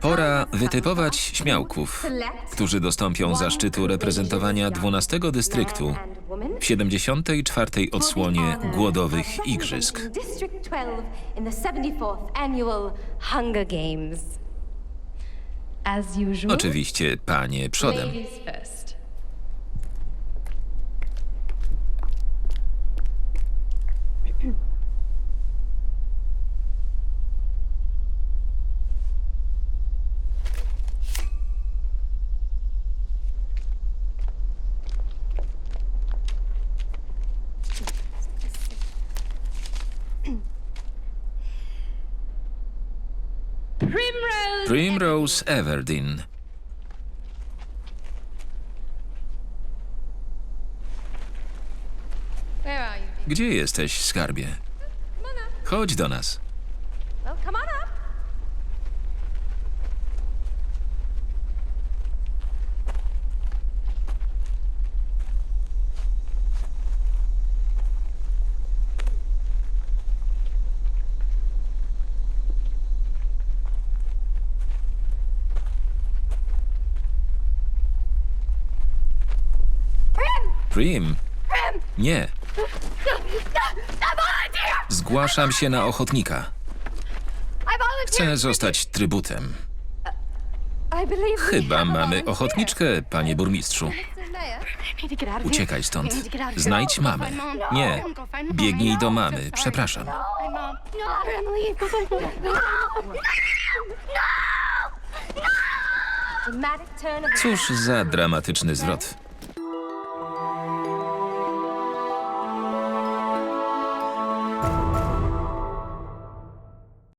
Pora wytypować śmiałków, którzy dostąpią zaszczytu reprezentowania 12 dystryktu w 74. odsłonie Głodowych Igrzysk. District 12 in the 74th annual Hunger Games. As usual. Oczywiście panie przodem. Primrose. Primrose Everdeen. Where are you? Gdzie jesteś, skarbie? Chodź do nas. Well, come on up. Prim? Nie. Zgłaszam się na ochotnika. Chcę zostać trybutem. Chyba mamy ochotniczkę, panie burmistrzu. Uciekaj stąd. Znajdź mamę. Nie. Biegnij do mamy. Przepraszam. Cóż za dramatyczny zwrot.